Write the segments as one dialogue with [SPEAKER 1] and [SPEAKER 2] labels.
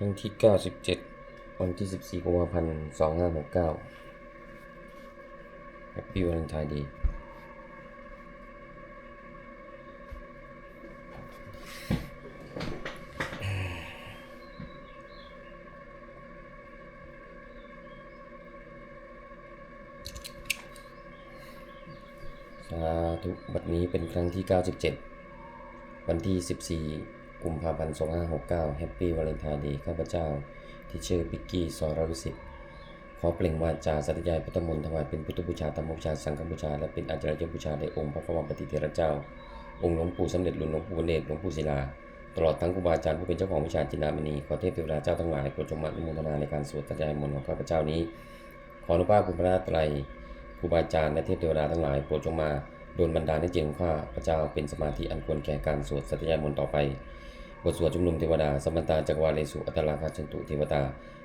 [SPEAKER 1] ครั้งที่ 97 วันที่ 14กุมภาพันธ์2569 Happy Valentine Day สาธุบัดนี้เป็นครั้งที่ 97 วันที่ 14 กุมภาพันธ์2569 Happy Valentine Day ข้าพเจ้า ที่ชื่อปิกกี้สรวิสิทธิ์ขอเปล่งวาจาสัตยายพุทธมนต์ถวายเป็นพุทธบูชาธรรมบูชา สังฆบูชา และเป็นอาจารย์บูชาในองค์พระพรหมปฏิเทระเจ้า องค์หลวงปู่สมเด็จหลวงปู่เนตรหลวงปู่ศิลา ตลอดทั้งครูบาอาจารย์ผู้เป็นเจ้าของวิชาจินดามณีขอเทพเทวดาเจ้าทั้งหลายโปรดจงมาอนุโมทนาในการสวดสัตยายมนต์ของข้าพเจ้านี้ ขออนุภาพคุณพระไตรครูบาอาจารย์และเทพเทวดาทั้งหลายโปรดจงมาโดนบันดาลให้จิตของข้าพเจ้าเป็นสมาธิอันควรแก่การสวดสัตยายมนต์ต่อไป บทสวดชุมนุมเทวดาสมันตาจักรวาเลสุอัตตราคาชันตุเทวตา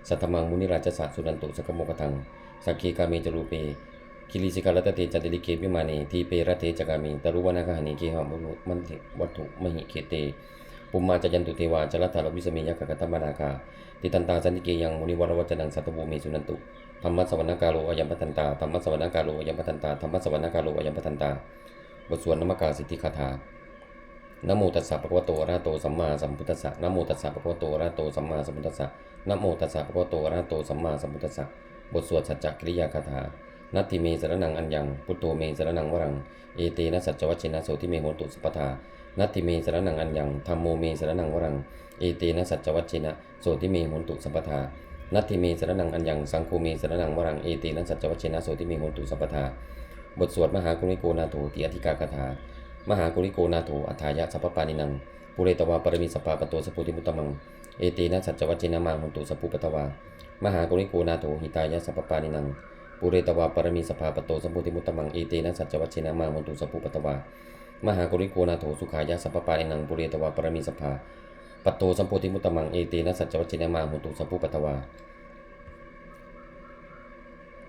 [SPEAKER 1] สัทธมังมุนิราชสัตสุนันตุสกโมกทังสักขีกาเมจรูเปคิริสิกาลตเตจันติลิเกวิมานีทีเปรตเทจกามีตรุวนาคหานิเกหามุรุมันติวัตถุมหิเขเตปุมมาจยันตุเทวาจรัตถารวิสเมยักขกตมนาคาติตันตาสันติเกยังมุนิวรวัจนังสัตบูเมสุนันตุธรรมะสวรรณกาโลอยัมปทันตาธรรมะสวรรณกาโลอยัมปทันตาธรรมะสวรรณกาโลอยัมปทันตา บทสวดนมกาสิทธิคาถา นะโมตัสสะภะคะวะโตอะระหะโตสัมมาสัมพุทธัสสะนะโมตัสสะภะคะวะโตอะระหะโตสัมมาสัมพุทธัสสะนะโมตัสสะภะคะวะโตอะระหะโตสัมมาสัมพุทธัสสะบทสวดสัจจกิริยาคาถา นัตถิเมสรนังอัญญัง พุทโธเมสรนังวรัง เอเตนะสัจจวัชินะโสทิเมโหนตุสัพพทา นัตถิเมสรนังอัญญังธัมโมเมสรนังวรัง เอเตนะสัจจวัชินะโสทิเมโหนตุสัพพทา นัตถิเมสรนังอัญญัง สังโฆเมสรนังวรัง เอเตนะสัจจวัชินะโสทิเมโหนตุสัพพทา บทสวดมหากรุณิโกนาโถติอธิกาคาถา มหากุริโกนาโถอัฏฐายะสัพพปานินังปุเรตวาปรมิสปปาปโตสปุติมุตตมัง เอตีนะสัจวัจจินามังหุนตุสปุปตวา มหากุริโกนาโถหิตายะสัพพปานินังปุเรตวาปรมิสปปาปโตสปุติมุตตมัง เอตีนะสัจวัจจินามังหุนตุสปุปตวา มหากุริโกนาโถสุขายะสัพพปานินังปุเรตวาปรมิสภาปโตสัมโพธิมุตตมัง เอตีนะสัจวัจจินามังหุนตุสปุปตวา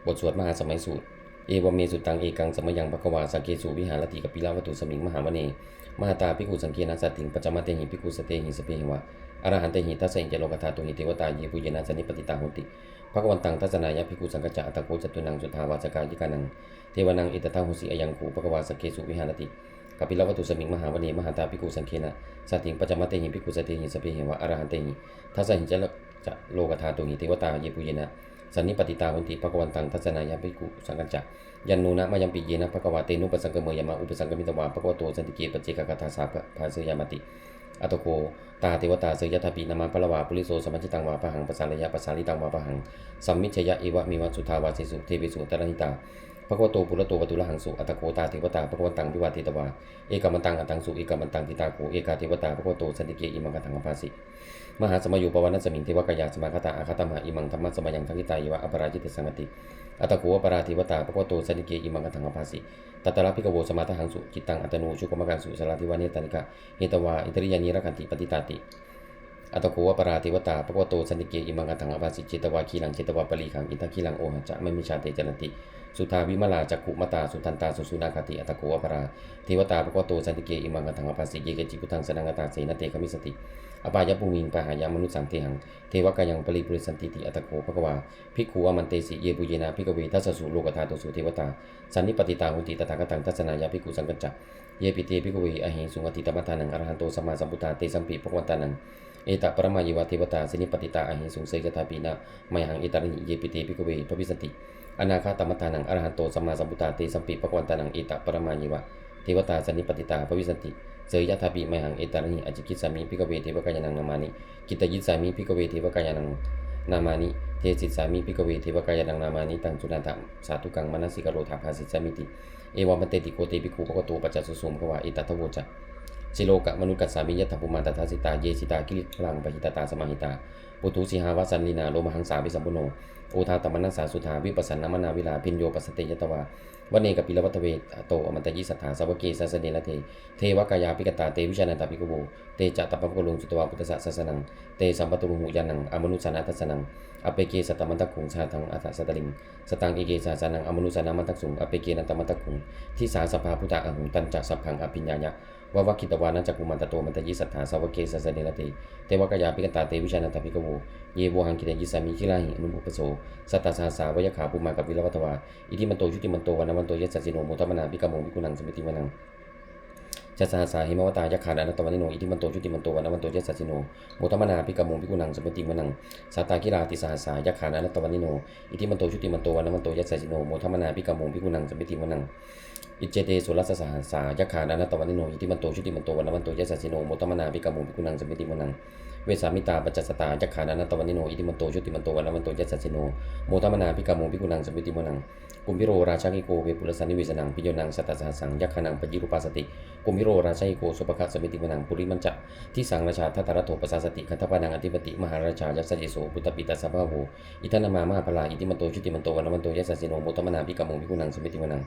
[SPEAKER 1] บทสวดมหาสมัยสูตร เอวเมสุตังเอกังสมยังภควาสังเกสุวิหารติกปิลาวัตุสมิงมหามณีมหาตาภิกุสังเกนะสัตถิงปัจจมาเตหิภิกุสเตหิสเปหิวะอรหันเตหิทัสสะอิงเจโลกธาตุหิเทวตาเยปุเยนะสนิปติตาหุติภควันตังทัศนายะภิกุสังกัจจะอัตตโกจตุนังสุทาวาสกายิกานังเทวนังอิตตาหุสิอยังคูภควาสังเกสุวิหารติกปิลาวัตุสมิงมหาวณีมหาตาภิกุสังเกนะสัตถิงปัจจมาเตหิภิกุสเตหิสเปหิวะอรหันเตหิทัสสะอิงเจโลกธาตุหิเทวตาเยปุเยนะ สันนิปติตาวันติภควันตังทัศนายะภิกขุสังกัจจะยันนูนะมายังปีเยนะภควาเตนุปสังกเมยมาอุปสังกมิตวาภควโตสันติเกปเจกคาถาสาภาเสยามติอัตโกตาเทวตาเสยทาปีนามาพลวาปุริโสสมัจิตังวาปะหังปสารยะปสาลิตังวาปะหังสัมมิชยะเอวะมีวัสุทาวาสิสุเทวิสุตระนิตาภควโตปุระโตปตุระหังสุอัตโกตาเทวตาภควันตังวิวาติตวาเอกามันตังอัตังสุเอกามันตังทิตาโกเอกาเทวตาภคโตสันติเกอิมังกตังอภาสิ มหาสมยุปวันะสมิงเทวกายาสมาคตาอาคตมหาอิมังธรรมะสมยังทักิตายวะอปราจิตสังมติอัตโกวปราธิวตาปะโกโตสันิเกอิมังกตังอภาสิตัตระพิกโวสมาทหังสุจิตตังอัตโนชุกมกังสุสลาธิวานิตานิกะเฮตวาอิตริยานิรักันติปฏิตาติ อัตโกวปราธิวตาปะโกโตสันติเกอิมังกตังอภาสิจิตวาคีลังจิตวาปลีขังอิทัคีลังโอหะจะไม่มีชาติเจนติ สุทาวิมลาจักขุมตาสุทันตาสุสุนาคติอัตโกวปราเทวตาปะโกโตสันติเกอิมังกตังอภาสิเยเกจิกุทังสนังกตาเสนเตคมิสติอปายภูมิงปะหายามนุสังเทหัง เทวกายังปริปุริสันติติอัตโกภควาภิกขุอมันเตสิเยปุเยนะภิกเวทัสสุโลกธาตุสุเทวตา สันนิปติตาหุติตถาคตังทัศนายาภิกขุสังกัจจะเยปิเตภิกเวอหิงสุงอติตมัทานังอรหันโตสัมมาสัมพุทธาเตสัมปิภควันตานัง เอตปรมายวะเทวตาสินิปติตาอหิสุงเสยทาปีนะมหังเอตริเยปิเตภิกเวพระวิสันติ อนาคาตมัทานังอรหันโตสัมมาสัมพุทธาเตสัมปิภควันตานังเอตปรมายวะเทวตาสนิปติตาพระวิสันติเสยยะทาปิมหังเอตาริอจิกิสามิพิกเวเทวกายานังนามานิกิตยิสามิพิกเวเทวกายานังนามานิเทสิสามิพิกเวเทวกายานังนามานิตังจุนันตะสาธุกังมนสิกโรธาภาสิสามิติเอวามันเตติโกเตปิคูปะกโตปัจจสุสุมภวะอิตัทโวจะ สิโลกะมนุกัสสามิยัตถปุมาตถาสิตาเยสิตากิริพลังปหิตตาสมาหิตาปุถุสิหาวสันลินาโลมหังสาวิสัมปุโนโอทาตมนัสสาสุธาวิปัสสนามนาวิลาพินโยปัสเตยตวาวันเนกปิลวัตเวโตอมันตยิสัทธาสาวเกสัสเนละเท เทวกายาปิกตาเตวิชานันตปิกโวเตจะตัปปะกลุงสุตวาปุตตะสัสนัง เตสัมปตุรุหุยานังอมนุสานาทัสนังอเปเกสัตตมันตคุงชาทังอัตสัตตลิง สตังเอเกสาสนังอมนุสานามันตสุงอเปเกนันตมันตคุงที่สาสภาพุทธะอหุตันจักสัพพังอภิญญาญะ วาวคิตวานัจักกุมันตโตมันตยิสัทธาสาวกเกสสะเนรติเทวกยาปิกตาเตวิชานันตปิกโวเยโวหังกิเตยิสามิคิลาหิอนุปุปโสสัตตาสาสาวยขาปุมากับวิลวัตวาอิทิมันโตชุติมันโตวันวันโตยัสสิโนมุตมนาปิกโมวิกุนังสมิติวนังจัสาสาหิมวตายะขาดานัตตวันิโนอิทิมันโตชุติมันโตวันวันโตยัสสิโนโมตมนาปิกโมปิกุนังสมติมนังสาตากิราติสาสายะขาดานัตตวันิโนอิทิมันโตชุติมันโตวันวันโตยัสสิโนโมตมนาปิกโมปิกุนังสมติมนัง อิเจเตสุรัสสาสายขาดานัตตวันนิโนอิทิมันโตชุติมันโตวันวันโตยัสสสิโนโมตมนาปิกโมปิกุนังสมิติมนังเวสามิตาปัจจสตายะขาดานัตตวันนิโนอิทิมันโตชุติมันโตวันวันโตยัสสิโนโมตมนาปิกโมปิกุนังสมิติมนังกุมพิโรราชากิโกเวปุรสันนิเวสนังปิโยนังสัตตาสาสังยะขานังปจิรุปาสติกุมพิโรราชาอิโกสุปคัสสมิติมนังปุริมันจะที่สังราชาทัตตรโถปัสาสติคัตถปานังอธิปติมหาราชายัสสจิโสปุตตปิตัสสะภาโวอิทันนามามาพลาอิติมันโตชุติมันโตวันมันโตยัสสิโนโมตมนาปิกามงพิกุนังสมิติมนัง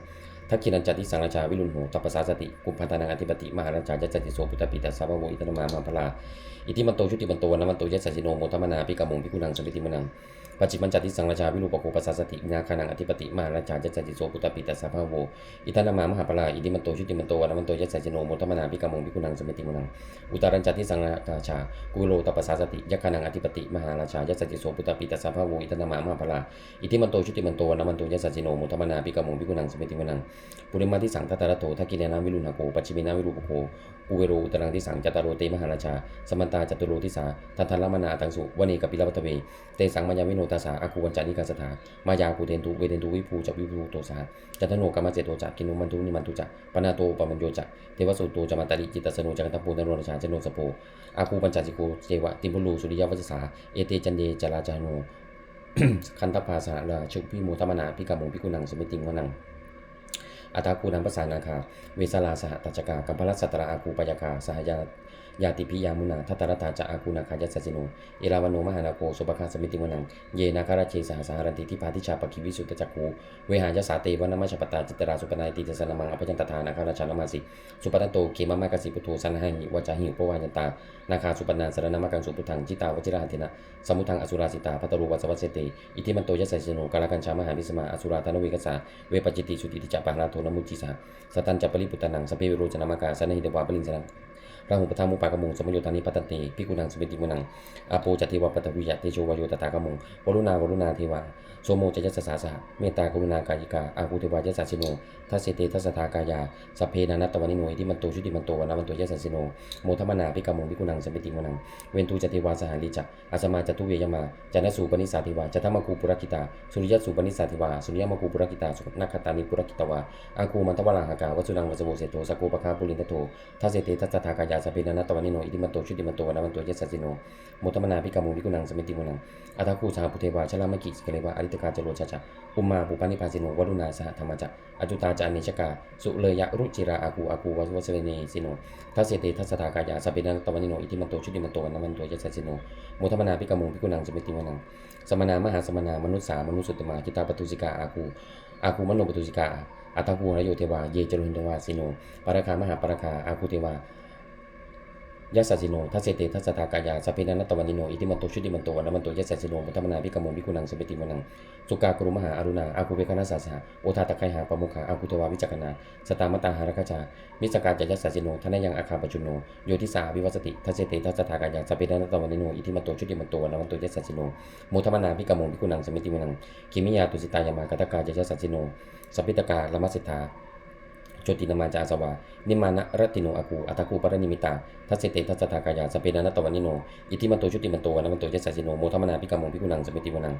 [SPEAKER 1] ทักขินันจติสังราชาวิรุณโหตัปปสาสติกุมพันธานังอธิปติมหาราชายัสสจิโสปุตตปิตัสสะภาโวอิตนามามหาพลาอิทิมันโตชุติมันโตนัมันโตยัสสิโนโมตมนาปิกามุงพิกุณังสมิติมนัง ปัจจิมันจัตติสังราชาวิรูปโกปัสาสติวินาคานังอธิปติมหาราชายัสสจิโสปุตตปิตัสสะภาโวอิทันามามหาพลาอิติมันโตชุติมันโตวันมันโตยัสสสิโนโมตมนาปิกามงพิกุนังสมิติมุนังอุตารัญจัตติสังราชากุโลตปปสาสติยักขานังอธิปติมหาราชายัสจิโสปุตตปิตัสสะภาโวอิตนามามหาพลาอิทิมันโตชุติมันโตวนามันโตยัสสจิโนมุตมนาปิกามงปิกุนังสมิติวนังปุริมาทิสังทัตตะโตทักกิเลนาวิรุณหโกปัจฉิมินาวิรูปโกอุเวโรตรังทิสังจตารโรเตมหาราชาสมันตาจตุโรทิสาทันทันลมนาตังสุวเนกับปิลวัตเวเตสังมัญญาวิโนตาสาอาคูวันจานิกาสถามายาคูเทนตุเวเทนตุวิภูจักวิภูโตสาจันทโนกรรมเจโตจักกินุมันตุนิมันตุจักปนาโตปมัญโยจักเทวสุตโตจมาตาริจิตตสนุจักตัมปูนโรนชาจโนสโปอาคูปัญจสิโกเจวะติมุลูสุริยวัจสาเอเตจันเดจราจาโนคันตภาสาลาชุพิโมตมนาพิกามงพิกุนังสมิติงวนังอัตาคูนังภาษานาคาเวสลาสหตัจจกากัมพลัสสตราอาคูปยาคาสหยา ยาติพิยามุนาทัตตรตาจะอาคูนาคายัสสิโน เอราวันโนมหานาโคสุปคาสมิติวนัง เยนาคาราเชสหสารันติทิพาทิชาปคิวิสุตจักคูเวหายสาเตวนามาชปตาจิตราสุปนายติเทสนามังอภยันตานาคาราชานามาสิสุปตันโตเกมามากสิปุโทสันหังหิวจาหิวปวายันตา นาคาสุปนาสรณมากังสุปุทังจิตาวจิราหเทนะสมุทังอสุราสิตาพัตรูวัสวัสเตอิทิมันโตยัสสิโนกาลกัญชามหาวิสมาอสุราธนเวกสาเวปจิติสุติติจัปปาราโทนมุจิสาสตันจัปปริปุตตนังสเปวิโรจนามากาสนหิเดวาปลินสนัง ราหุปทามุปากมุงสมโยธานิปัตตันติพิกุนังสเปติมุนังอาโปจติวปัตตวิยะเตโชวโยตตากมุงวรุณาวรุณาเทวาโสโมจยัสสาสะเมตตากรุณากายิกาอาภูเทวายัสสสิโนทัสเตทัสสทากายาสัพเพนานัตตวันิโนอิทิมันโตชุติมันโตวันมันโตยัสสสิโนโมทมนาพิกามุงพิกุนังสเปติมุนังเวนตูจติวาสหาลิจักอาสมาจตุเวยมาจันนสูปนิสาธิวาจัตมกูปุรกิตาสุริยสูปนิสาธิวาสุริยมกูปุรกิตาสุนักขตานิปุรกิตวาอาคูมันตวะลังหากาวัสุนังวัสโวเสโตสกูปะคาปุลินทโตทัสเสเตทัสสทากายาสัพเพนานัตวันิโนอิทิมันโตชุติมันโตวันมันโตยัสสสิโนโมทมนาพิกามุงพิกุนังสเปติมุนังอัตคูสหปุเทวาชลามกิสเกเลวาอริตกาจโรชะชะอุมมาปุปานิพาสิโนวรุณาสหธรรมจักอจุตาจานิชกาสุเลยะรุจิราอากูอากูวัสวสเวเนสิโนทัสเสเตทัสสากายาสเปนันตวันิโนอิทิมันโตชุติมันโตวันมันโตยัสสสิโนโมทมนาพิกามุงพิกุนังสเปติมุนังสมนามหาสมนามนุษสามนุสสุตมาจิตาปตุสิกาอากูอากูมโนปตุสิกาอัตถคูรโยเทวา เยจรุหินทวาสิโน ปราคามหาปราคาอากูเทวา ยัสสสิโนทัสเสเตทัสสทากายาสัพเพนันตวันิโน อิติมันโตชุติมันโตวันมันโตยัสสสิโนมุตมนาพิกามงพิกุนังสเปติมนัง สุกากรุมหาอรุณาอาคูเวคณาสาสหโอทาตะไคหาปมุขาอาคูเทวาวิจักนา สตามตาหารคชา มิสกาจยัสสสิโนทนยังอาคาปจุนโน โยทิสาวิวัสติทัสเสเตทัสสทากายาสัพเพนันตวันิโน อิติมันโตชุติมันโตวันมันโตยัสสสิโนมุตมนาพิกามงพิกุนังสเปติมนัง คิมิยาตุสิตายามากตกาจยัสสสิโนสปิตกาลมัสสิทธา จตินามาจาสวา นิมานะรติโนอากูอัตากูปรนิมิตา ทัสเสเตทัสสทากายาสเปนานัตวันิโน อิทิมันโตชุติมันโตวันมันโตยัสสสิโนโมทมนาพิกามงพิกุนังสเปติวนัง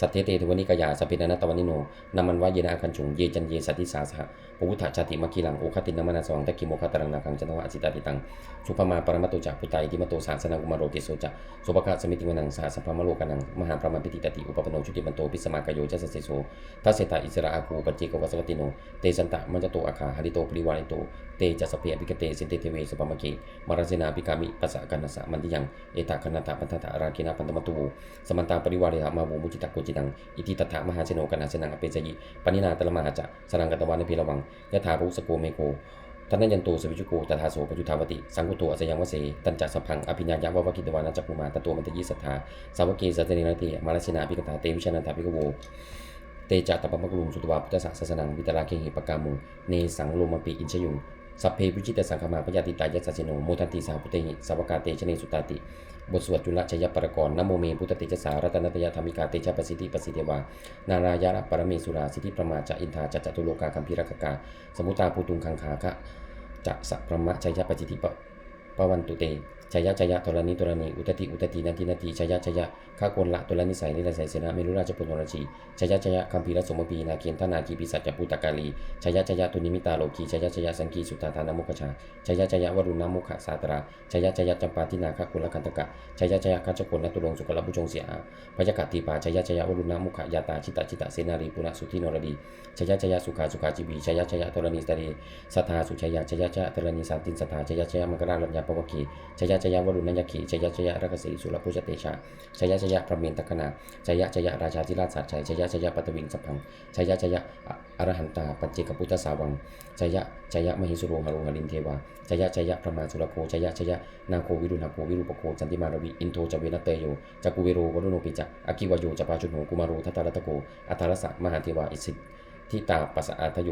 [SPEAKER 1] สัตเทเตทวนิกายาสเปนานัตวันิโนนามันวะเยนะอาคันชุงเยจันเยสัตติสาสหะปวุฒชาติมัคคีลังโอคตินามานาสวังตะกิโมคตรังนาคังจันทวะอสิตาติตัง สุภมาปรมัตโตจักพุตตาอิทิมโตสาสนังกุมารโรเกโสจักสุภคะสมิติวนังสหสัพพมโลกันัง มหาพรมาปิติตติอุปปโนชุติมันโตปิสมากายโยจัสสสิโสทัสเตาอิสระอากูปัจเจกวัสวติโน เตสันตะมัจจโตอาคาหริโตปริวาริโต เตจัสเปียปิกเตสินเตเทเวสปมะเกมารสนาปิกามิปัสสะกันนสะมันติยัง เอตาคณตาปันทตาราคินาปันตมตุโวสมันตาปริวาริหามาโวมุจิตะโกจิตัง อิติตถามหาเสโนกันนาเสนังอเปจยิปนินาตละมหาจะสรังกตวานพิระวังยะถาภุสโกเมโกทันยันโตสวิจุโกตถาโสปจุทาวติ สังกุโตอัสยังวเส ตันจัสสพัง อภิญญายะวะวะกิตวานัจจกุมาตตัวมันตยิสัทธาสาวกเกสัตเนรติมาลสินาภิกตาเตวิชนันทาภิกโว เตจัตตปะมะกลุงสุตวาพุทธศาสสนังวิตราเคหิปกามุงเนสังโลมปิอินชยุงสัพเพวิจิตสังขมาพยาติตายยัสสิโนโมทันติสาพุเตหิสาวกาเตชะเนสุตาติ บทสวดจุลชยปรกรณ์นโมเมพุทธเตจสารัตนตยธรรมิกาเตชะประสิทธิประสิทธิวา นารายะปรเมสุราสิทธิประมาจะอินทาจัจตุโลกาคัมพิรกกา สมุตาภูตุงคังคาคะจะสัพพมะชยยะปจิติปะปวันตุเต ชยะชยะธรณีธรณีอุตติอุตตินันทินันติชยะชยะข้าโกนละตุลนิสัยนิรสัยเสนาเมรุราชปุณรชีชยะชยะคัมภีรสมปีนาเกียนทนาคีปิสัจจปุตตกาลีชยะชยะตุนิมิตาโลกีชยะชยะสังกีสุตตาธานมุขชาชยะชยะวรุณามุขสาตราชยะชยะจำปาทินาคกุลคันตกะชยะชัยยะคัจจโกนตุลงสุกลบุชงเสียอาพยกติปาชยะชยะวรุณามุขยาตาชิตาชิตาเสนารีปุณสุทินรดีชยะชยะสุขาสุขาจิบีชยะชยะธรณีสตรีสัทธาสุชยะชยะชยะธรณีสันตินสัทธาชยะชยะมังกราลัญญาปวคีชยะชยะวรุณัญญคีชยะชยะรักษีสุรพุชเตชาชัยะชยะพระเมนตคณาชยะชยะราชาธิราชสัจชัยชยะชยะปัตวินสพังชยะชยะอรหันตาปัจเจกพุทธสาวังชยะชยะมหิสุโรหะโรหลินเทวาชยะชยะพระมาสุรโคชยะชยะนาโควิรุณาโควิรูปโคจันติมารวีอินโทจเวนัตเตโยจักุเวโรวรุโนปิจะอากิวโยจปาชุนโนกุมารโทัตตารัตโกอัทารสะมหาเทวาอิสิทธิตาปัสสะอาทโย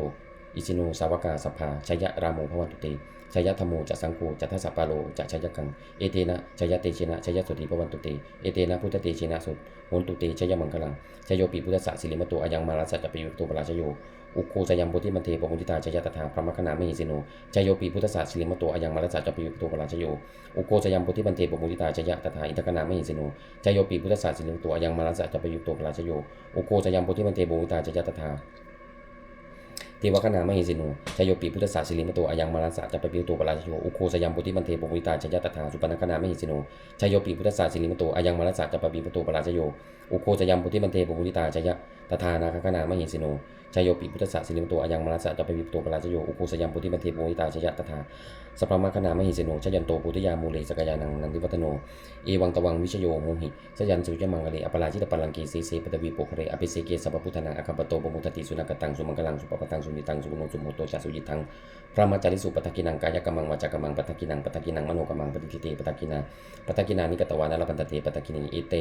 [SPEAKER 1] อิสิโนสาวกาสภาชยะรามโมพวันตุเตชยะธรรมโมจะสังโฆจะทัสปาโลจะชยกัง เอเตนะชยะเตชินะชยะสุติพวันตุเต เอเตนะพุทธเตชินะสุโหนตุเตชยะมังคลังชยโยปีพุทธสสะสิริมโตอายังมารัสจะปิยุโตปราชโย อุโคจยัมโพธิมันเทปมุทิตาชยตถาพระมคณามหิสิโนชยโยปีพุทธศาสสิริมโตอายังมารัสจะปิยุโตปราชโย อุโคจยัมโพธิมันเทปมุทิตาชยตถาอิทกนามหิสิโนชยโยปีพุทธศาสสิริมโตอายังมารัสจะปิยุโตปราชโย อุโคจยัมโพธิมันเทปมุทิตาชยตถา ทวคณามหิสิโนชโยปีพุทธศาสิริมโตอายังมารัสสะจะไปปิวโตปราชโยอุโคสยัมปุติมันเทปุวิตาชยตถาสุปนคณามหิสิโนชโยปีพุทธศาสิริมโตอายังมารัสสะจะไปปิวโตปราชโยอุโคสยัมปุติมันเทปุวิตาชยตถานาคณามหิสิโนชโยปีพุทธศาสิริมโตอายังมารัสสะจะไปปิวโตปราชโยอุโคสยัมปุติมันเทปุวิตาชยตถาสัพพมคณามหิสิโนชยันโตปุติยามูเลสกยานังนันทิวัฒโนเอวังตวังวิชโยโมหิสยันสุจมังกะเลอปราชิตปลังกีสีเสปตวีโปคเรอภิเสเกสัพพุทธนาอคัมปโตปมุตติสุนักตังสุมังกลังสุปปตังสุนิตังสุโนสุโมโตจัสุยิทังพระมัจจาริสุปทักกินังกายกรรมังวาจากรรมังปทักกินังปทักกินังมโนกรรมังปฏิทิเตปทักกินาปทักกินานิกตวานารปันตเตปทักกินีเอเต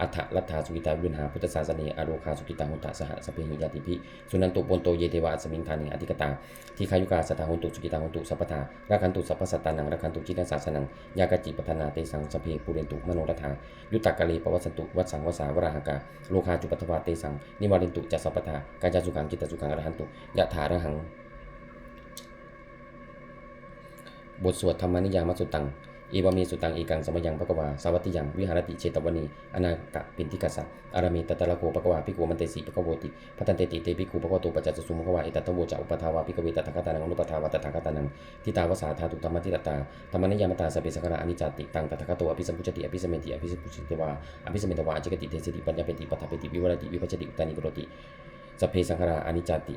[SPEAKER 1] อัฏฐรัตถาสุกิตาวินหาพุทธศาสเนอโรคาสุกิตาหุตะสหสเพหิยาติภิสุนันตุปนโตเยเทวะสมิงธานิอธิกตาทีขายุกาสตาหุตุสุกิตาหุตุสัพพทาราคันตุสัพพสัตตานังราคันตุจิตตศาสนังยากจิปทนาเตสังสเพปุเรนตุมโนรัฐายุตตะกะเลปวัสตุวัสังวสาวราหกาโลคาจุปัตถวาเตสังนิวารินตุจัสสัพพทากาจาสุขังกิตตสุขังอรหันตุยะถาระหัง บทสวดธรรมนิยามสุตังเอวามีสุตังเอกังสมยังปะกวาสาวัติยังวิหารติเชตวณีอนาคปินทิกัสสะอารามีตตะละโกปะกวาพิโกมันเตสีปะกวติพัตันเตติเตปิกูปะกวโตปัจจจสุมะกวาเอตัตตโวจะอุปทาวาพิกเวตถาคตานังอนุปทาวาตถาคตานังทิตาวสาธาตุธรรมทิตตาธรรมนิยามตาสเปสังขาอนิจจติตังตถาคโตอภิสัมพุจติอภิสมเมติอภิสัมพุจิตวาอภิสมเมตวาอจิกติเทสติปัญญาเปติปัฏฐเปติวิวรติวิภัชติอุตานิกรติสเพสังขาราอนิจจติ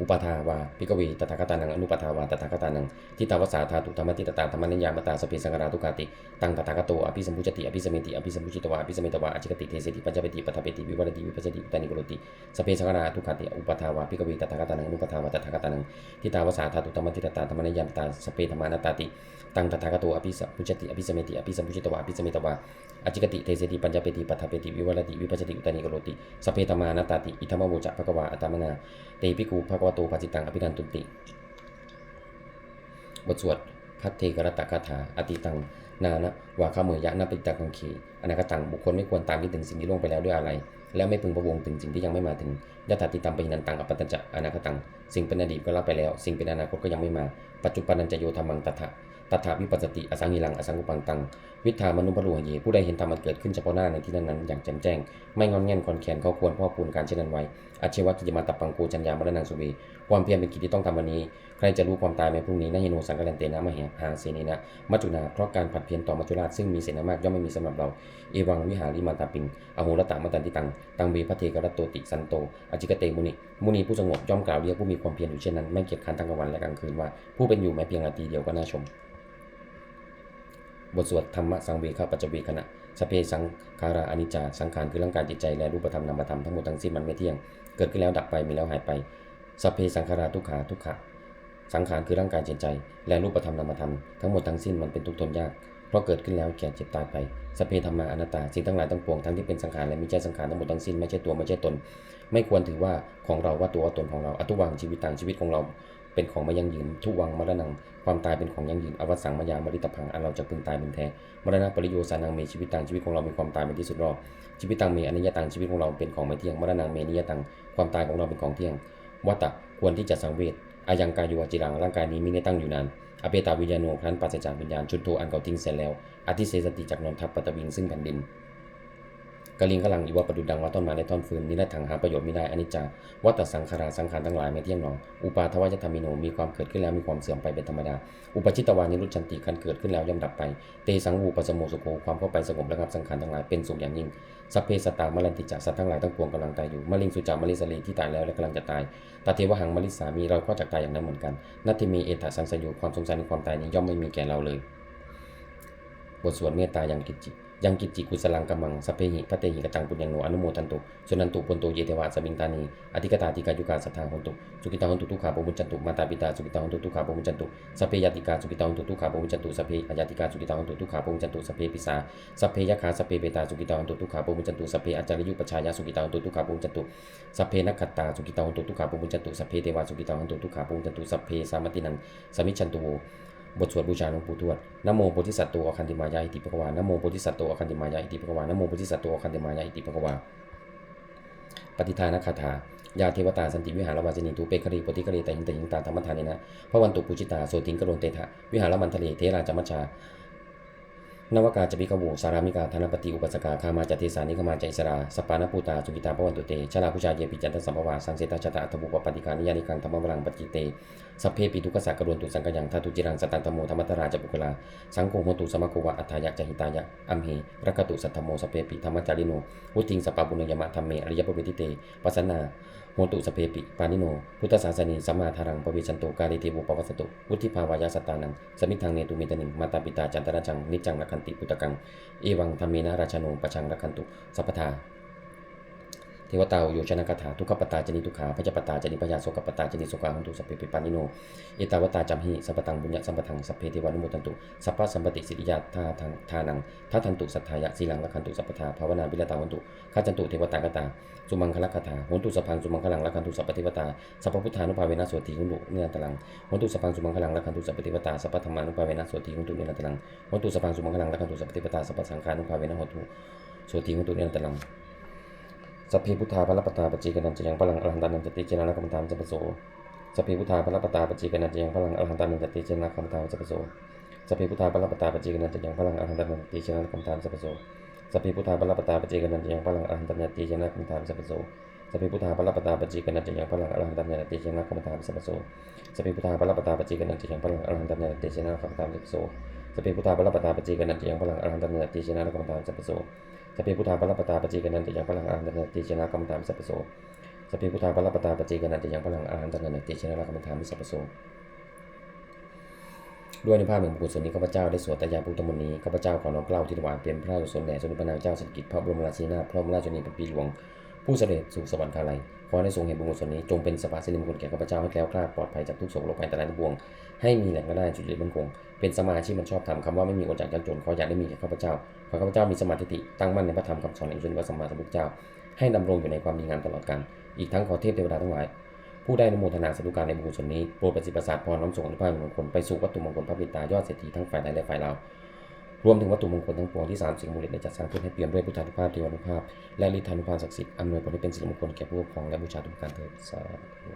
[SPEAKER 1] อุปทาวาพิกเวตถาคตานังอนุปทาวาตถาคตานังทิตาวสาธาตุธรรมทิตตาธรรมนิยามตาสพเพสังขาราทุกาติตังตถาคโตอภิสัมพุจติอภิสมเมติอภิสัมพุจิตวาอภิสมเมตวาอจิกติเทสติปัญญาเปติปัฏฐเปติวิวรติวิภัชติอุตานิโกรติสพเพสังขาราทุกาติอุปทาวาพิกเวตถาคตานังอนุปทาวาตถาคตานังทิตาวสาธาตุธรรมทิตตาธรรมนิยามตาสพเพธรรมานตาติตังตถาคโตอภิสัมพุจติอภิสมเมติอภิสัมพุจิตวาอภิสมเมตวาอจิกติเทเสติปัญญาเปติปัฏฐเปติวิวรติวิภัชติอุตานิโกรติสพเพธรรมานตาติอิทัมมโวจะภะกวาอัตมนาเตปิกูภควะโตปาจิตังอภินันตุติ บทสวดพัทเทกรตะคาถาอติตัง นานะวาข้าเมยะนาปิตังคังคีอนาคตังบุคคลไม่ควรตามคิดถึงสิ่งที่ล่วงไปแล้วด้วยอะไร แล้วไม่พึงประวงถึงสิ่งที่ยังไม่มาถึงยะถาติตามปนันตังอปปัตตจะอนาคตัง สิ่งเป็นอดีตก็รับไปแล้ว สิ่งเป็นอนาคตก็ยังไม่มา ปัจจุบันนันจะโยธรรมังตถะ ตถาวิปัสสติอสังหิลังอสังกุปังตัง วิธามนุปโลหเยผู้ใดเห็นธรรมมันเกิดขึ้นเฉพาะหน้าในที่นั้นๆอย่างแจ่มแจ้ง ไม่งอนแง่นคอนแคนเขาควรพ่อปูนการเช่นนั้นไว้อาชีวะกิจมาตับปังกูจัญญามรณังสุเวความเพียรเป็นกิจที่ต้องทำวันนี้ ใครจะรู้ความตายในพรุ่งนี้นะเฮโนสังกัลันเตนะมะเหหาเสนีนะมัจจุนาเพราะการผัดเพียรต่อมัจจุราชซึ่งมีเสนามากย่อมไม่มีสำหรับเราเอวังวิหาริมันตาปิงอโหรตะมัตันติตังตังเวพระเทกรตโตติสันโตอจิกเตมุนิมุนีผู้สงบย่อมกล่าวเรียกผู้มีความเพียรอยู่เช่นนั้นไม่เกียจค้านทั้งกลางวันและกลางคืนว่าผู้เป็นอยู่แม้เพียงนาทีเดียวก็น่าชม บทสวดธรรมะสังเวคปัจจเวคณะสเพสังขาราอนิจจาสังขารคือร่างกายจิตใจและรูปธรรมนามธรรมทั้งหมดทั้งสิ้นมันไม่เที่ยง เกิดขึ้นแล้วดับไปมีแล้วหายไปสเพสังขาราทุกขาทุกขะสังขารคือร่างกายจิตใจ และรูปธรรมนามธรรมทั้งหมดทั้งสิ้นมันเป็นทุกข์ทนยากเพราะเกิดขึ้นแล้วแก่เจ็บตายไปสเพธรรมาอนัตตาสิ่งทั้งหลายทั้งปวงทั้งที่เป็นสังขารและไม่ใช่สังขารทั้งหมดทั้งสิ้นไม่ใช่ตัวไม่ใช่ตน ไม่ควรถือว่าของเราว่าตัวว่าตนของเราอตุวังชีวิตต่างชีวิตของเรา เป็นของม่ยั่งยืน ทุวังมรณังความตายเป็นของยังยืน อวสังมายามริตพังอันเราจะพึงตายเป็นแท้มรณะปริโยสานังเมชีวิตตังชีวิตของเรามีความตายเป็นที่สุดรอบชีวิตตังเมอนิยตังชีวิตของเราเป็นของไม่เที่ยงมรณังเมนิยตังความตายของเราเป็นของเที่ยงวัตตะควรที่จะสังเวชอายังกายโยจิรังร่างกายนี้มิได้ตั้งอยู่นานอเปตาวิญญาโนครั้นปราศจากวิญญาณชุดโทอันเก่าทิ้งเสร็จแล้วอธิเสสติจากนนทัพปตวิงซึ่งแผ่นดิน กลิงกลังอีวะประดุดังว่าต้นไม้ในท่อนฟืนนิรัตถังหาประโยชน์ไม่ได้อนิจจาวัตสังขาราสังขารทั้งหลายไม่เที่ยงหนออุปาทวายธรรมิโนมีความเกิดขึ้นแล้วมีความเสื่อมไปเป็นธรรมดา อุปชิตวานิรุชันติคันเกิดขึ้นแล้วย่อมดับไป เตสังวูปสโมสุโคความเข้าไปสงบระงับสังขารทั้งหลายเป็นสุขอย่างยิ่งสัพเพสตามลันติจักสัตว์ทั้งหลายทั้งปวงกำลังตายอยู่มะลิงสุจามะลิสลีที่ตายแล้วและกำลังจะตายตาเทวหังมะลิสามีเราก็จะตายอย่างนั้นเหมือนกันนัตติมีเอตสังสยุความสงสัยในความตายนี้ย่อมไม่มีแก่เราเลย บทสวดเมตตายังกิจจิ ยังกิจจิกุสลังกัมมังสพเพหิพระเตหิกตังปุญญังโนอนุโมทันตุสุนันตุปนโตเยเทวะสมิงตานีอธิกตาติกายุกาสัทธาหนตุสุกิตาหนตุทุขาปมุจันตุมาตาปิตาสุกิตาหนตุทุขาปมุจันตุสพเพยติกาสุกิตาหนตุทุขาปมุจันตุสพเพอยติกาสุกิตาหนตุทุขาปมุจันตุสพเพปิสาสพเพยคาสพเพเปตาสุกิตาหนตุทุขาปมุจันตุสพเพอาจารยุปชายาสุกิตาหนตุทุขาปมุจันตุสพเพนักขตาสุกิตาหนตุทุขาปมุจันตุสพเพเทวาสุกิตาหนตุทุขาปมุจันตุสพเพสามตินังสมิจฉันตุ บทสวดบูชาหลวงปู่ทวดนโมโพธิสัตว์โตอคันติมายาอิติปกวานโมโพธิสัตว์โตอคันติมายาอิติปกวานโมโพธิสัตว์โตอคันติมายาอิติปกวาปฏิทานคาถายาเทวตาสันติวิหารวาจนีตูเปครีปฏิกรีแต่ยิงแต่ยิงตาธรรมทานเนะพระวันตุปูจิตาโสติงกโรนเตทะวิหารมันทะเลเทราจมัชชา นวกาจปิกวูสารามิกาธนปฏิอุปสกาคามาจเทสานิขมาจอิสราสปานปูตาสุกิตาพวันตุเตชลาพุชาเยปิจันทสัมภวาสังเสตชะตาอัตบุปปฏิการนิยานิกังธรรมวรังปจิเตสัพเพปิทุกขสักรวนตุสังกยังทัตุจิรังสตันตโมธรรมตราจปุกลาสังโฆโหตุสมะโควะอัฏฐายะจหิตายะอัมเหรักตุสัทธโมสพเพปิธรรมจาริโนวุติงสปปาบุญยมะธรรมเมอริยปเวทิเตปัสนา โหตุสเพปิ ปานิโน พุทธศาสนีสัมมาทารังปวิชันโตกาลิเทวุปวัสตุวุฒิภาวายาสตานัง สมิทธังเนตุมิตนิงมาตาปิตาจันตระจัง นิจังรักขันติ พุตกัง เอวังธรรมีนาราชโนปชังรักขันตุ สัพพทา เทวตาโยชนะคาถาทุกขปตาจนิทุขาพระจปตาจนิพยาโสกปตาจนิโสุขาหุนตุสัพเพปิปานิโน เอตาวตาจัมหิสัพพตังบุญญะสัมปทังสัพเพเทวานุโมทันตุสัพพะสัมปติสิทธิยาทาทังทานังทัทันตุสัทธายะสีลังละคันตุสัพพทาภาวนาบิลตาวันตุข้าจันตุเทวตากตาสุมังคลคาถาหุนตุสพังสุมังคลังละคันตุสัพพเทวตาสัพพพุทธานุภาเวนะโสติหุนตุเนื้อตลังหุนตุสพังสุมังคลังละคันตุสัพพเทวตาสัพพธรรมานุภาเวนะโสติหุนตุเนื้อตลังหุนตุสพังสุมังคลังละคันตุสัพพเทวตาสัพพสังฆานุภาเวนะโหตุโสติหุนตุเนื้อตลัง สัพเพพุทธาพระปตาปจีกนันจะยังพลังอรหันตานันจติเจนะกรรมฐานสัพพโสสัพเพพุทธาพระปตาปจีกนันจะยังพลังอรหันตานันจติเจนะกรรมฐานสัพพโสสัพเพพุทธาพระปตาปจีกนันจะยังพลังอรหันตานันจติเจนะกรรมฐานสัพพโสสัพเพพุทธาพระปตาปจีกนันจะยังพลังอรหันตานันจติเจนะกรรมฐานสัพพโสสัพเพพุทธาพระปตาปจีกนันจะยังพลังอรหันตานันจติเจนะกรรมฐานสัพพโสสัพเพพุทธาพระปตาปจีกนันจะยังพลังอรหันตานันจติเจนะกรรมฐานสัพพโสสัพเพพุทธาพระปตาปจีกนันจะยังพลังอรหันตานันจติเจนะกรรมฐานสัพพโส สพเพพุทธาปรปตาปจีกันนันติยังพลังอาหันตนะติชนะกรรมฐานสัพโสสพเพพุทธาปรปตาปจีกันนันติยังพลังอาหันตนะติชนะกรรมฐานสัพโสด้วยในภาพแห่งบุญส่วนนี้ข้าพเจ้าได้สวดต่ยาพุทธมนต์นี้ข้าพเจ้าขอน้อมเกล้าที่ถวายเป็นพระสุนทรแด่สมเด็จพระนางเจ้าสิริกิติ์พระบรมราชินีนาถพระบรมราชชนนีพันปีหลวง ผู้เสด็จสู่สวรรคาลัย อให้ทรงเห็นบุญกุศลนี้จงเป็นสภาสิริมงคลแก่ข้าพเจ้าให้แคล้วคลาดปลอดภัยจากทุกโศกโรคภัยตรายทั้งปวงให้มีแหล่งรายได้จุดเด่นมั่นคงเป็นสมาชิกมันชอบทำคำว่าไม่มีคนจากยากจนขออยากได้มีแก่ข้าพเจ้าขอข้าพเจ้ามีสมาธิติตั้งมั่นในพระธรรมคำสอนแห่งพระสัมมาสัมพุทธเจ้า ให้ดำรงอยู่ในความดีงามตลอดกาลอีกทั้งขอเทพเทวดาทั้งหลายผู้ได้นโมทนาสาธุการในบุญกุศลนี้โปรดประสิทธิ์ประสาทพรน้อมส่งอนุภาพมงคลไปสู่วัตถุมงคลพระบิดายอดเศรษฐีทั้งฝ่ายในและฝ่ายเรา รวมถึงวัตถุมงคลทั้งปวงที่สามสิ่งมูลนิธิได้จัดสร้างขึ้นให้เปี่ยมด้วยพุทธานุภาพเทวานุภาพ และฤทธานุภาพศักดิ์สิทธิ์อำนวยผลให้เป็นสิริมงคลแก่ผู้ปกครองและบูชาทุกการเกิดสาธุ